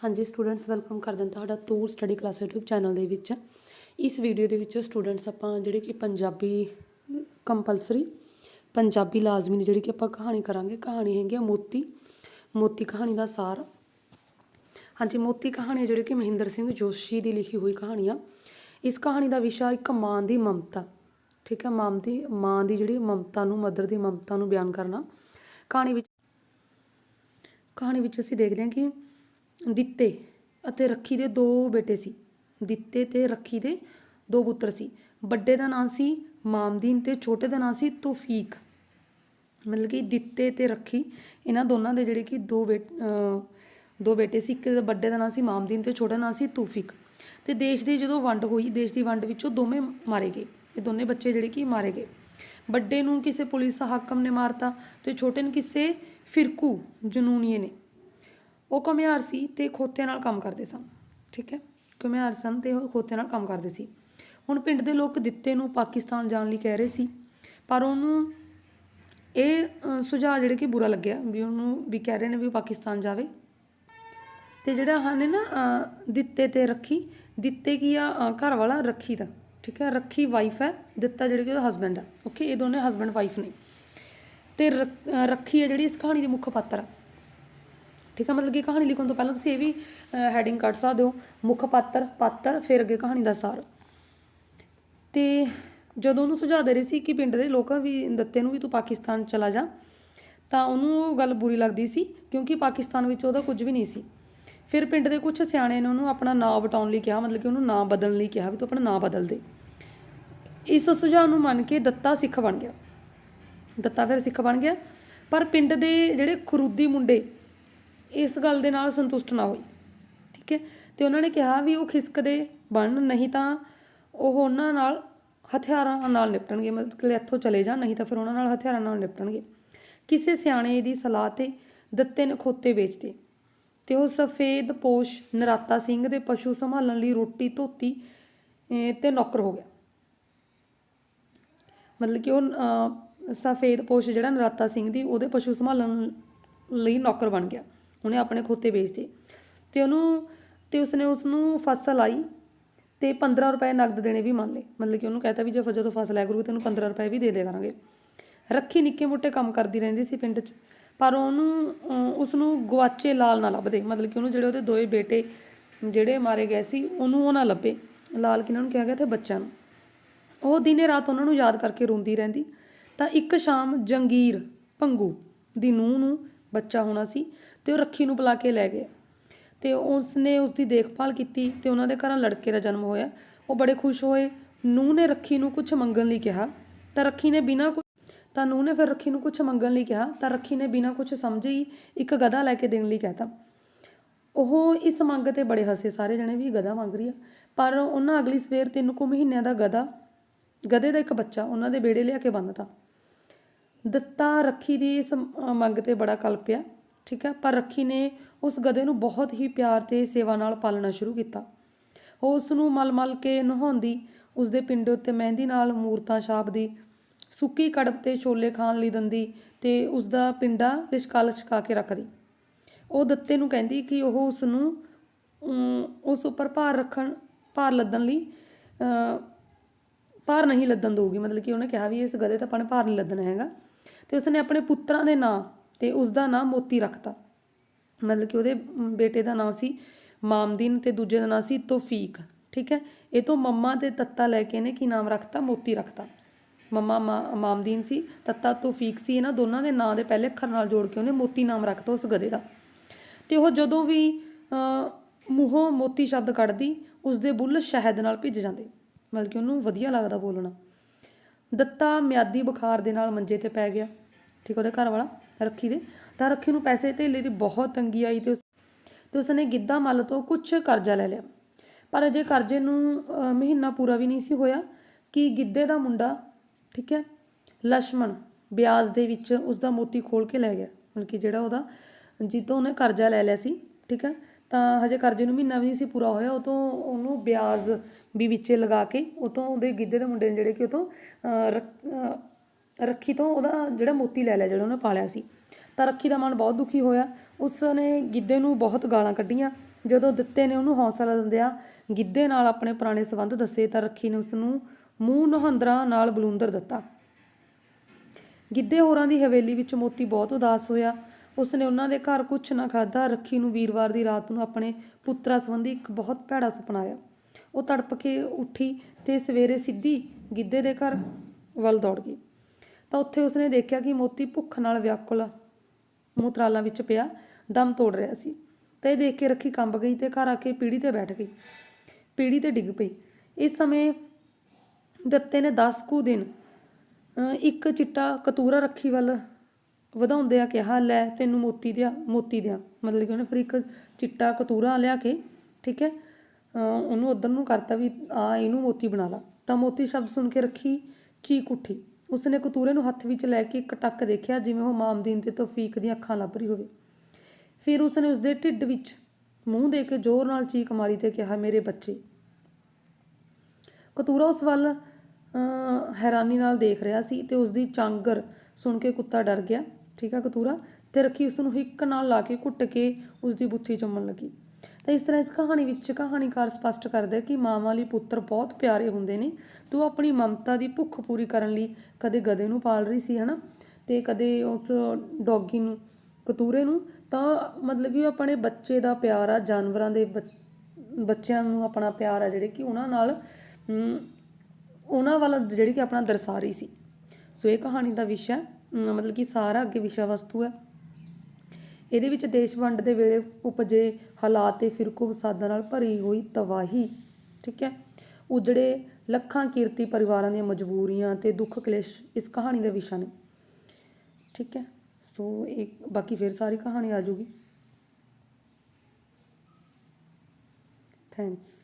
ਹਾਂਜੀ students welcome ਕਰਦੇ ਹਾਂ ਤੁਹਾਡਾ Toor study class YouTube channel ਦੇ ਵਿੱਚ। ਇਸ ਵੀਡੀਓ ਦੇ ਵਿੱਚ ਸਟੂਡੈਂਟਸ ਆਪਾਂ ਜਿਹੜੇ ਕਿ ਪੰਜਾਬੀ ਕੰਪਲਸਰੀ ਪੰਜਾਬੀ ਲਾਜ਼ਮੀ ਦੀ ਜਿਹੜੀ ਕਿ ਆਪਾਂ ਕਹਾਣੀ ਕਰਾਂਗੇ। ਕਹਾਣੀ ਹੈਗੀ ਆ ਮੋਤੀ ਮੋਤੀ ਕਹਾਣੀ ਦਾ ਸਾਰ। ਹਾਂਜੀ, ਮੋਤੀ ਕਹਾਣੀ ਜਿਹੜੀ ਕਿ ਮਹਿੰਦਰ ਸਿੰਘ ਜੋਸ਼ੀ ਦੀ ਲਿਖੀ ਹੋਈ ਕਹਾਣੀ ਆ। ਇਸ ਕਹਾਣੀ ਦਾ ਵਿਸ਼ਾ ਇੱਕ ਮਾਂ ਦੀ ਮਮਤਾ। ਠੀਕ ਹੈ ਮਾਂ ਦੀ ਮਾਂ ਦੀ ਜਿਹੜੀ ਮਮਤਾ ਨੂੰ, ਮਦਰ ਦੀ ਮਮਤਾ ਨੂੰ ਬਿਆਨ ਕਰਨਾ। ਕਹਾਣੀ ਵਿੱਚ ਕਹਾਣੀ ਵਿੱਚ ਅਸੀਂ ਦੇਖਦੇ ਹਾਂ ਕਿ ਦਿੱਤੇ ਅਤੇ ਰੱਖੀ ਦੇ ਦੋ ਬੇਟੇ ਸੀ। ਦਿੱਤੇ ਤੇ ਰੱਖੀ ਦੇ ਦੋ ਪੁੱਤਰ ਸੀ। ਵੱਡੇ ਦਾ ਨਾਂ ਸੀ ਮਾਮਦੀਨ ਤੇ ਛੋਟੇ ਦਾ ਨਾਂ ਸੀ ਤੋਫੀਕ। ਮਤਲਬ ਕਿ ਦਿੱਤੇ ਤੇ ਰੱਖੀ ਇਹਨਾਂ ਦੋਨਾਂ ਦੇ ਜਿਹੜੇ ਕਿ ਦੋ ਬੇਟ ਦੋ ਬੇਟੇ ਸੀ। ਇੱਕ ਵੱਡੇ ਦਾ ਨਾਂ ਸੀ ਮਾਮਦੀਨ ਤੇ ਛੋਟਾ ਨਾਂ ਸੀ ਤੋਫੀਕ। ਤੇ ਦੇਸ਼ ਦੀ ਜਦੋਂ ਵੰਡ ਹੋਈ, ਦੇਸ਼ ਦੀ ਵੰਡ ਵਿੱਚੋਂ ਦੋਵੇਂ ਮਾਰੇ ਗਏ। ਇਹ ਦੋਨੇ ਬੱਚੇ ਜਿਹੜੇ ਕਿ ਮਾਰੇ ਗਏ। ਵੱਡੇ ਨੂੰ ਕਿਸੇ ਪੁਲਿਸ ਹਾਕਮ ਨੇ ਮਾਰਤਾ ਤੇ ਛੋਟੇ ਨੂੰ ਕਿਸੇ ਫਿਰਕੂ ਜਨੂਨੀਏ ਨੇ। ਉਹ ਘੁਮਿਆਰ ਸੀ ਤੇ ਖੋਤਿਆਂ ਨਾਲ ਕੰਮ ਕਰਦੇ ਸਨ, ਠੀਕ ਹੈ? ਘੁਮਿਆਰ ਸਨ ਤੇ ਉਹ ਖੋਤਿਆਂ ਨਾਲ ਕੰਮ ਕਰਦੇ ਸੀ। ਹੁਣ ਪਿੰਡ ਦੇ ਲੋਕ ਦਿੱਤੇ ਨੂੰ ਪਾਕਿਸਤਾਨ ਜਾਣ ਲਈ ਕਹਿ ਰਹੇ ਸੀ, ਪਰ ਉਹਨੂੰ ਇਹ ਸੁਝਾਅ ਜਿਹੜੇ ਕਿ ਬੁਰਾ ਲੱਗਿਆ ਵੀ ਉਹਨੂੰ ਵੀ ਕਹਿ ਰਹੇ ਨੇ ਵੀ ਉਹ ਪਾਕਿਸਤਾਨ ਜਾਵੇ। ਤੇ ਜਿਹੜਾ ਹਨ ਨਾ ਦਿੱਤੇ ਤੇ ਰੱਖੀ, ਦਿੱਤੇ ਕੀ ਆ ਘਰ ਵਾਲਾ ਰੱਖੀ ਦਾ, ਠੀਕ ਹੈ? ਰੱਖੀ ਵਾਈਫ ਹੈ, ਦਿੱਤਾ ਜਿਹੜੀ ਕਿ ਉਹਦਾ ਹਸਬੈਂਡ ਆ ਓਕੇ ਇਹ ਦੋਨੇ ਹਸਬੈਂਡ ਵਾਈਫ ਨੇ। ਤੇ ਰੱਖੀ ਹੈ ਜਿਹੜੀ, ਇਸ ਕਹਾਣੀ ਦੀ ਮੁੱਖ ਪਾਤਰ ਆ। ਠੀਕ ਹੈ ਮਤਲਬ ਕਿ ਕਹਾਣੀ ਲਿਖਣ ਤੋਂ ਪਹਿਲਾਂ ਤੁਸੀਂ ਇਹ ਵੀ ਹੈਡਿੰਗ ਕੱਢ ਸਕਦੇ ਹੋ। ਮੁੱਖ ਪਾਤਰ ਪਾਤਰ, ਫਿਰ ਅੱਗੇ ਕਹਾਣੀ ਦਾ ਸਾਰ। ਤੇ ਜਦੋਂ ਉਹਨੂੰ ਸੁਝਾਅ ਦੇ ਰਹੀ ਸੀ ਕਿ ਪਿੰਡ ਦੇ ਲੋਕਾਂ ਵੀ ਦਿੱਤੇ ਨੂੰ ਵੀ ਤੂੰ ਪਾਕਿਸਤਾਨ ਚਲਾ ਜਾ, ਤਾਂ ਉਹਨੂੰ ਉਹ ਗੱਲ ਬੁਰੀ ਲੱਗਦੀ ਸੀ, ਕਿਉਂਕਿ ਪਾਕਿਸਤਾਨ ਵਿੱਚ ਉਹਦਾ ਕੁਝ ਵੀ ਨਹੀਂ ਸੀ। ਫਿਰ ਪਿੰਡ ਦੇ ਕੁਝ ਸਿਆਣੇ ਨੇ ਉਹਨੂੰ ਆਪਣਾ ਨਾਂ ਵਟਾਉਣ ਲਈ ਕਿਹਾ, ਮਤਲਬ ਕਿ ਉਹਨੂੰ ਨਾਂ ਬਦਲਣ ਲਈ ਕਿਹਾ ਵੀ ਤੂੰ ਆਪਣਾ ਨਾਂ ਬਦਲ ਦੇ। ਇਸ ਸੁਝਾਅ ਨੂੰ ਮੰਨ ਕੇ ਦੱਤਾ ਸਿੱਖ ਬਣ ਗਿਆ। ਦੱਤਾ ਫਿਰ ਸਿੱਖ ਬਣ ਗਿਆ। ਪਰ ਪਿੰਡ ਦੇ ਜਿਹੜੇ ਖਰੂਦੀ ਮੁੰਡੇ ਇਸ ਗੱਲ ਦੇ ਨਾਲ ਸੰਤੁਸ਼ਟ ਨਾ ਹੋਈ ਠੀਕ ਹੈ? ਤੇ ਉਹਨਾਂ ਨੇ ਕਿਹਾ ਵੀ ਉਹ ਖਿਸਕਦੇ ਬਣਨ ਨਹੀਂ ਤਾਂ ਉਹ ਉਹਨਾਂ ਨਾਲ ਹਥਿਆਰਾਂ ਨਾਲ ਨਿਪਟਣਗੇ ਮਤਲਬ ਕਿ ਇੱਥੋਂ ਚਲੇ ਜਾ ਨਹੀਂ ਤਾਂ ਫਿਰ ਉਹਨਾਂ ਨਾਲ ਹਥਿਆਰਾਂ ਨਾਲ ਨਿਪਟਣਗੇ। ਕਿਸੇ ਸਿਆਣੇ ਦੀ ਸਲਾਹ ਤੇ ਦਿੱਤੇ ਨਖੋਤੇ ਵੇਚਦੇ। ਤੇ ਉਹ ਸਫੇਦ ਪੋਸ਼ ਨਰਾਤਾ ਸਿੰਘ ਦੇ ਪਸ਼ੂ ਸੰਭਾਲਣ ਲਈ ਰੋਟੀ ਧੋਤੀ ਅਹ, ਤੇ ਨੌਕਰ ਹੋ ਗਿਆ। ਮਤਲਬ ਕਿ ਉਹ ਸਫੇਦ ਪੋਸ਼ ਜਿਹੜਾ ਨਰਾਤਾ ਸਿੰਘ ਦੀ ਉਹਦੇ ਪਸ਼ੂ ਸੰਭਾਲਣ ਲਈ ਨੌਕਰ ਬਣ ਗਿਆ। ਉਹਨੇ ਆਪਣੇ ਖੋਤੇ ਵੇਚਦੇ। ਤੇ ਉਹਨੂੰ ਤੇ ਉਸਨੇ ਉਸ ਨੂੰ ਫਸਲ ਆਈ ਤੇ 15 ਰੁਪਏ ਨਗਦ ਦੇਣੇ ਵੀ ਮੰਨ ਲਏ। ਮਤਲਬ ਕਿ ਉਹਨੂੰ ਕਹਤਾ ਵੀ ਜੇ ਜਦੋਂ ਫਸਲ ਆਇਆ ਕਰੂ ਤੈਨੂੰ 15 ਰੁਪਏ ਵੀ ਦੇ ਦੇ ਕਰਾਂਗੇ। ਰੱਖੀ ਨਿੱਕੇ ਮੋਟੇ ਕੰਮ ਕਰਦੀ ਰਹਿੰਦੀ ਸੀ ਪਿੰਡ 'ਚ। ਪਰ ਉਹਨੂੰ ਅਹ, ਉਸ ਨੂੰ ਗਵਾਚੇ ਲਾਲ ਨਾ ਲੱਭਦੇ। ਮਤਲਬ ਕਿ ਉਹਨੂੰ ਜਿਹੜੇ ਉਹਦੇ ਦੋਏ ਬੇਟੇ ਜਿਹੜੇ ਮਾਰੇ ਗਏ ਸੀ ਉਹਨੂੰ ਉਹ ਨਾ ਲੱਭੇ। ਲਾਲ ਕਿਹਨਾਂ ਨੂੰ ਕਿਹਾ ਗਿਆ? ਤੇ ਬੱਚਿਆਂ ਨੂੰ। ਉਹ ਦਿਨੇ ਰਾਤ ਉਹਨਾਂ ਨੂੰ ਯਾਦ ਕਰਕੇ ਰੋਂਦੀ ਰਹਿੰਦੀ। ਤਾਂ ਇੱਕ ਸ਼ਾਮ ਜੰਗੀਰ ਭੰਗੂ ਦੀ ਨੂੰਹ ਨੂੰ ਬੱਚਾ ਹੋਣਾ ਸੀ। ਤੇ ਉਹ ਰੱਖੀ ਨੂੰ ਬੁਲਾ ਕੇ ਲੈ ਗਿਆ ਤੇ ਉਸਨੇ ਉਸ ਦੀ ਦੇਖਭਾਲ ਕੀਤੀ ਤੇ ਉਹਨਾਂ ਦੇ ਘਰਾਂ ਲੜਕੇ ਦਾ ਜਨਮ ਹੋਇਆ। ਉਹ ਬੜੇ ਖੁਸ਼ ਹੋਏ। ਨੂੰਹ ਨੇ ਰੱਖੀ ਨੂੰ ਕੁਝ ਮੰਗਣ ਲਈ ਕਿਹਾ। ਤਾਂ ਰੱਖੀ ਨੇ ਬਿਨਾਂ ਕੁਝ ਤਾਂ ਨੂੰਹ ਨੇ ਫਿਰ ਰੱਖੀ ਨੂੰ ਕੁਝ ਮੰਗਣ ਲਈ ਕਿਹਾ। ਤਾਂ ਰੱਖੀ ਨੇ ਬਿਨਾਂ ਕੁਝ ਸਮਝੇ ਹੀ ਇੱਕ ਗਧਾ ਲੈ ਕੇ ਦੇਣ ਲਈ ਕਹਿਤਾ। ਉਹ ਇਸ ਮੰਗ ਤੇ ਬੜੇ ਹੱਸੇ। ਸਾਰੇ ਜਣੇ ਵੀ ਗਧਾ ਮੰਗ ਰਹੀ ਆ। ਪਰ ਉਹਨਾਂ ਅਗਲੀ ਸਵੇਰ ਤਿੰਨ ਕੁ ਮਹੀਨਿਆਂ ਦਾ ਗਧਾ ਗਧੇ ਦਾ ਇੱਕ ਬੱਚਾ ਉਹਨਾਂ ਦੇ ਬੇੜੇ ਲਿਆ ਕੇ ਬੰਨਤਾ ਦਿੱਤਾ ਰੱਖੀ ਦੀ ਇਸ ਮੰਗ ਤੇ ਬੜਾ ਕਲਪਿਆ ਠੀਕ ਹੈ? ਪਰ ਰੱਖੀ ਨੇ ਉਸ ਗਧੇ ਨੂੰ ਬਹੁਤ ਹੀ ਪਿਆਰ ਤੇ ਸੇਵਾ ਨਾਲ ਪਾਲਣਾ ਸ਼ੁਰੂ ਕੀਤਾ। ਉਹ ਉਸ ਨੂੰ ਮਲ-ਮਲ ਕੇ ਨਹਾਉਂਦੀ ਉਸ ਦੇ ਪਿੰਡੇ ਉੱਤੇ ਮਹਿੰਦੀ ਨਾਲ ਮੂਰਤਾਂ ਛਾਪਦੀ, ਸੁੱਕੀ ਕੜਬ ਤੇ ਛੋਲੇ ਖਾਣ ਲਈ ਦਿੰਦੀ ਤੇ ਉਸ ਦਾ ਪਿੰਡਾ ਲਿਸ਼ਕਾ ਛਕਾ ਕੇ ਰੱਖਦੀ। ਉਹ ਦੱਤੇ ਨੂੰ ਕਹਿੰਦੀ ਕਿ ਉਹ ਉਸ ਨੂੰ ਉਸ ਉੱਪਰ ਭਾਰ ਰੱਖਣ, ਭਾਰ ਲੱਦਣ ਲਈ ਭਾਰ ਨਹੀਂ ਲੱਦਣ ਦਊਗੀ। ਮਤਲਬ ਕਿ ਉਹਨੇ ਕਿਹਾ ਵੀ ਇਸ ਗਧੇ ਤੇ ਆਪਾਂ ਨੇ ਭਾਰ ਨਹੀਂ ਲੱਦਣਾ ਹੈਗਾ। ਤੇ ਉਸਨੇ ਆਪਣੇ ਪੁੱਤਰਾਂ ਦੇ ਨਾਂ ਤੇ ਉਸ ਦਾ ਨਾਂ ਮੋਤੀ ਰੱਖਤਾ। ਮਤਲਬ ਕਿ ਉਹਦੇ ਬੇਟੇ ਦਾ ਨਾਂ ਸੀ ਮਾਮਦੀਨ ਤੇ ਦੂਜੇ ਦਾ ਨਾਂ ਸੀ ਤੋਫੀਕ, ਠੀਕ ਹੈ? ਇਹ ਤੋਂ ਮੰਮਾ ਤੇ ਤੱਤਾ ਲੈ ਕੇ ਇਹਨੇ ਕੀ ਨਾਮ ਰੱਖਤਾ? ਮੋਤੀ ਰੱਖਤਾ। ਮੰਮਾ ਮਾ- ਮਾਮਦੀਨ ਸੀ, ਤੱਤਾ ਤੋਫੀਕ ਸੀ, ਇਹਨਾਂ ਦੋਨਾਂ ਦੇ ਨਾਂ ਦੇ ਪਹਿਲੇ ਅੱਖਰ ਨਾਲ ਜੋੜ ਕੇ ਉਹਨੇ ਮੋਤੀ ਨਾਮ ਰੱਖਤਾ ਉਸ ਗਧੇ ਦਾ। ਤੇ ਉਹ ਜਦੋਂ ਵੀ ਮੂੰਹੋਂ ਮੋਤੀ ਸ਼ਬਦ ਕੱਢਦੀ ਉਸ ਦੇ ਬੁੱਲ ਸ਼ਹਿਦ ਨਾਲ ਭਿੱਜ ਜਾਂਦੇ। ਮਤਲਬ ਕਿ ਉਹਨੂੰ ਵਧੀਆ ਲੱਗਦਾ ਬੋਲਣਾ। ਦੱਤਾ ਮਿਆਦੀ ਬੁਖਾਰ ਦੇ ਨਾਲ ਮੰਜੇ ਤੇ ਪੈ ਗਿਆ। ਠੀਕ ਉਹਦੇ ਘਰ ਵਾਲਾ ਰੱਖੀ ਦੇ। ਤਾਂ ਰੱਖੀ ਨੂੰ ਪੈਸੇ ਧੇਲੇ ਦੀ ਬਹੁਤ ਤੰਗੀ ਆਈ ਤੇ ਤੇ ਉਸਨੇ ਗਿੱਧਾ ਮੱਲ ਤੋਂ ਕੁਝ ਕਰਜ਼ਾ ਲੈ ਲਿਆ। ਪਰ ਅਜੇ ਕਰਜ਼ੇ ਨੂੰ ਮਹੀਨਾ ਪੂਰਾ ਵੀ ਨਹੀਂ ਸੀ ਹੋਇਆ ਕਿ ਗਿੱਧੇ ਦਾ ਮੁੰਡਾ, ਠੀਕ ਹੈ ਲక్ష్మణ ਵਿਆਜ ਦੇ ਵਿੱਚ ਉਸ ਦਾ ਮੋਤੀ ਖੋਲ ਕੇ ਲੈ ਗਿਆ। ਮਤਲਬ ਕਿ ਜਿਹੜਾ ਉਹਦਾ ਜਿੱਤੋਂ ਉਹਨੇ ਕਰਜ਼ਾ ਲੈ ਲਿਆ ਸੀ, ਠੀਕ ਹੈ, ਤਾਂ ਹਜੇ ਕਰਜ਼ੇ ਨੂੰ ਮਹੀਨਾ ਵੀ ਨਹੀਂ ਸੀ ਪੂਰਾ ਹੋਇਆ। ਉਹ ਤੋਂ ਉਹਨੂੰ ਵਿਆਜ ਵੀ ਵਿੱਚੇ ਲਗਾ ਕੇ ਉਹ ਤੋਂ ਉਹਦੇ ਗਿੱਧੇ ਦੇ ਮੁੰਡੇ ਨੇ ਜਿਹੜੇ ਕਿ ਉਹ ਤੋਂ ਰੱਖੀ ਤੋਂ ਉਹਦਾ ਜਿਹੜਾ ਮੋਤੀ ਲੈ ਲਿਆ ਜਿਹੜਾ ਉਹਨੇ ਪਾਲਿਆ ਸੀ, ਤਾਂ ਰੱਖੀ ਦਾ ਮਨ ਬਹੁਤ ਦੁਖੀ ਹੋਇਆ। ਉਸ ਨੇ ਗਿੱਧੇ ਨੂੰ ਬਹੁਤ ਗਾਲਾਂ ਕੱਢੀਆਂ। ਜਦੋਂ ਦਿੱਤੇ ਨੇ ਉਹਨੂੰ ਹੌਸਲਾ ਦਿੰਦਿਆਂ ਗਿੱਧੇ ਨਾਲ ਆਪਣੇ ਪੁਰਾਣੇ ਸੰਬੰਧ ਦੱਸੇ, ਤਾਂ ਰੱਖੀ ਨੇ ਉਸ ਨੂੰ ਮੂੰਹ ਨਹੰਦਰਾਂ ਨਾਲ ਬਲੂੰਦਰ ਦਿੱਤਾ। ਗਿੱਧੇ ਹੋਰਾਂ ਦੀ ਹਵੇਲੀ ਵਿੱਚ ਮੋਤੀ ਬਹੁਤ ਉਦਾਸ ਹੋਇਆ। ਉਸਨੇ ਉਹਨਾਂ ਦੇ ਘਰ ਕੁਝ ਨਾ ਖਾਧਾ। ਰੱਖੀ ਨੂੰ ਵੀਰਵਾਰ ਦੀ ਰਾਤ ਨੂੰ ਆਪਣੇ ਪੁੱਤਰਾ ਸੰਬੰਧੀ ਇੱਕ ਬਹੁਤ ਭੈੜਾ ਸੁਪਨਾ ਆਇਆ। ਉਹ ਤੜਪ ਕੇ ਉੱਠੀ ਤੇ ਸਵੇਰੇ ਸਿੱਧੀ ਗਿੱਧੇ ਦੇ ਘਰ ਵੱਲ ਦੌੜ ਗਈ। ਤਾਂ ਉੱਥੇ ਉਸਨੇ ਦੇਖਿਆ ਕਿ ਮੋਤੀ ਭੁੱਖ ਨਾਲ ਵਿਆਕੁਲ ਮੂਤਰਾਲਾਂ ਵਿੱਚ ਪਿਆ, ਦਮ ਤੋੜ ਰਿਹਾ ਸੀ। ਤਾਂ ਇਹ ਦੇਖ ਕੇ ਰੱਖੀ ਕੰਬ ਗਈ ਤੇ ਘਰ ਆ ਕੇ ਪੀੜੀ ਤੇ ਬੈਠ ਗਈ। ਪੀੜੀ ਤੇ ਡਿੱਗ ਪਈ। ਇਸ ਸਮੇਂ ਦਿੱਤੇ ਨੇ 10 ਕੁ ਦਿਨ ਇੱਕ ਚਿੱਟਾ ਕਤੂਰਾ ਰੱਖੀ ਵੱਲ ਵਧਾਉਂਦੇ ਆ ਕਿਹਾ, ਲੈ ਤੈਨੂੰ ਮੋਤੀ ਦਿਆ, ਮੋਤੀ ਦਿਆਂ। ਮਤਲਬ ਕਿ ਉਹਨੇ ਫਿਰ ਇੱਕ ਚਿੱਟਾ ਕਤੂਰਾ ਲਿਆ ਕੇ, ਠੀਕ ਹੈ, ਅਹ ਉਹਨੂੰ ਉਧਰ ਨੂੰ ਕਰਤਾ ਵੀ, ਆ, ਇਹਨੂੰ ਮੋਤੀ ਬਣਾ ਲਾ। ਤਾਂ ਮੋਤੀ ਸ਼ਬਦ ਸੁਣ ਕੇ ਰੱਖੀ ਚੀਕ ਉੱਠੀ। ਉਸਨੇ ਕਤੂਰੇ ਨੂੰ ਹੱਥ ਵਿੱਚ ਲੈ ਕੇ ਇੱਕ ਟੱਕ ਦੇਖਿਆ ਜਿਵੇਂ ਉਹ ਮਾਮਦੀਨ ਤੇ ਤੌਫੀਕ ਦੀਆਂ ਅੱਖਾਂ ਲੱਭ ਰਹੀ ਹੋਵੇ। ਫਿਰ ਉਸਨੇ ਉਸਦੇ ਢਿੱਡ ਵਿੱਚ ਮੂੰਹ ਦੇ ਕੇ ਜ਼ੋਰ ਨਾਲ ਚੀਕ ਮਾਰੀ ਤੇ ਕਿਹਾ ਮੇਰੇ ਬੱਚੇ। ਕਤੂਰਾ ਉਸ ਵੱਲ ਅਹ, ਹੈਰਾਨੀ ਨਾਲ ਦੇਖ ਰਿਹਾ ਸੀ ਤੇ ਉਸ ਦੀ ਚਾਂਗਰ ਸੁਣ ਕੇ ਕੁੱਤਾ ਡਰ ਗਿਆ। ਠੀਕ ਆ ਕਤੂਰਾ? ਤੇ ਰੱਖੀ ਉਸ ਨੂੰ ਹਿੱਕ ਨਾਲ ਲਾ ਕੇ ਘੁੱਟ ਕੇ ਉਸ ਦੀ ਬੁੱਥੀ ਚੁੰਮਣ ਲੱਗੀ। ਤਾਂ ਇਸ ਤਰ੍ਹਾਂ ਇਸ ਕਹਾਣੀ ਵਿੱਚ ਕਹਾਣੀਕਾਰ ਸਪਸ਼ਟ ਕਰਦਾ ਹੈ ਕਿ ਮਾਵਾਂ ਲਈ ਪੁੱਤਰ ਬਹੁਤ ਪਿਆਰੇ ਹੁੰਦੇ ਨੇ। ਤੂੰ ਆਪਣੀ ਮਮਤਾ ਦੀ ਭੁੱਖ ਪੂਰੀ ਕਰਨ ਲਈ ਕਦੇ ਗਧੇ ਨੂੰ ਪਾਲ ਰਹੀ ਸੀ, ਹਨਾ? ਤੇ ਕਦੇ ਉਸ ਡੌਗੀ ਨੂੰ, ਕਤੂਰੇ ਨੂੰ। ਤਾਂ ਮਤਲਬ ਕਿ ਉਹ ਆਪਣੇ ਬੱਚੇ ਦਾ ਪਿਆਰ ਆ, ਜਾਨਵਰਾਂ ਦੇ ਬੱਚ- ਬੱਚਿਆਂ ਨੂੰ ਆਪਣਾ ਪਿਆਰ ਆ ਜਿਹੜੇ ਕਿ ਉਹਨਾਂ ਨਾਲ ਉਹਨਾਂ ਵੱਲ ਜਿਹੜੀ ਕਿ ਆਪਣਾ ਦਰਸਾ ਰਹੀ ਸੀ। ਸੋ ਇਹ ਕਹਾਣੀ ਦਾ ਵਿਸ਼ਾ ਮਤਲਬ ਕਿ ਸਾਰਾ ਅੱਗੇ ਵਿਸ਼ਾ ਵਸਤੂ ਹੈ। ਇਹਦੇ ਵਿੱਚ ਦੇਸ਼ ਵੰਡ ਦੇ ਵੇਲੇ ਉਪਜੇ ਹਾਲਾਤ ਤੇ ਫਿਰਕੂ ਫਸਾਦਾਂ ਨਾਲ ਭਰੀ ਹੋਈ ਤਬਾਹੀ, ਠੀਕ ਹੈ? ਉਜੜੇ ਲੱਖਾਂ ਕੀਰਤੀ ਪਰਿਵਾਰਾਂ ਦੀਆਂ ਮਜਬੂਰੀਆਂ ਤੇ ਦੁੱਖ ਕਲੇਸ਼ ਇਸ ਕਹਾਣੀ ਦਾ ਵਿਸ਼ਾ ਨੇ, ਠੀਕ ਹੈ? ਸੋ ਇਹ ਬਾਕੀ ਫਿਰ ਸਾਰੀ ਕਹਾਣੀ ਆ ਜੂਗੀ ਥੈਂਕਸ